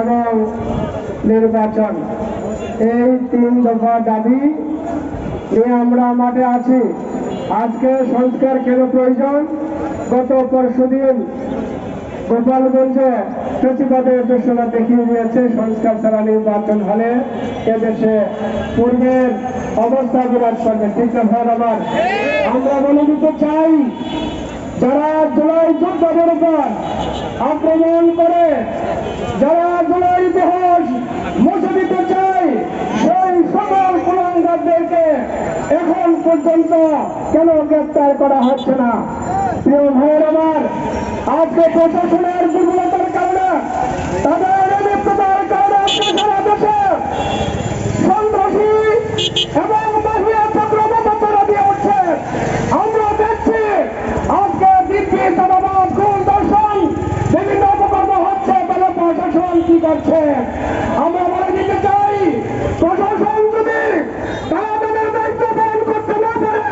এবং নির্বাচন। এই তিন দফা দাবি নিয়ে আমরা মাঠে আছি। আজকে সংস্কার কেন প্রয়োজন? গত পরশু দিন গোপালগঞ্জে প্রতিবাদের ঘোষণা দেখিয়ে দিয়েছে, সংস্কার ছাড়া নির্বাচন হলে এদেশে পূর্বের অবস্থা বিরাজ করবে। ঠিক না আমার। আমরা মনে দিতে চাই যারা জুলাই যোদ্ধাদের উপর আক্রমণ করে, যারা জুলাই ইতিহাস মুছে দিতে চায়, সেই সকল কুলাঙ্গারদেরকে এখন পর্যন্ত কেন গ্রেপ্তার করা হচ্ছে না? প্রিয় ভাইয়ের আমার, আজকে প্রশাসনের দুর্বলতার কারণে তাদের লিপ্ততার কারণে আজকে সারা দেশে সন্ত্রাসী এবং মাফিয়া চক্রবর্তী তারা দিয়ে উঠছে আমরা দেখছি আজকে দিব্যি চাঁদাবাদ খুন দর্শন বিভিন্ন অপকর্ম হচ্ছে তাহলে প্রশাসন দায়িত্ব পালন করতে না পারে,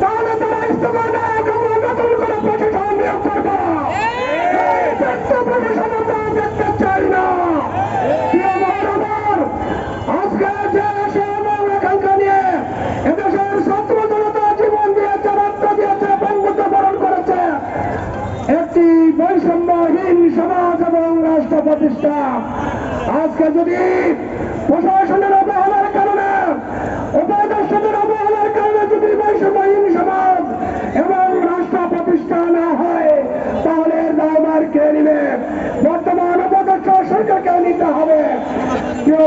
তাহলে তারা ইস্তফা দেয়, আমরা নতুন করে প্রশাসন নিয়োগ করব প্রশাসন দেখতে চাই না। আজকে যে এবং আকাঙ্ক্ষা নিয়ে, এদেশের ছাত্র জীবন দিয়েছে, রক্ত দিয়েছে বঙ্গুত্ব বরণ করেছে। একটি বৈষম্যহীন সমাজ এবং রাষ্ট্র প্রতিষ্ঠা। আজকে যদি প্রশাসনের অবহেলার কারণে উপাধ্যক্ষদের অবহেলার কারণে যদি বৈষম্যহীন সমাজ এবং রাষ্ট্র প্রতিষ্ঠা না হয়, তাহলে দায়বার কে নিবে? বর্তমান উপাধ্যক্ষ সরকারকে নিতে হবে। কেউ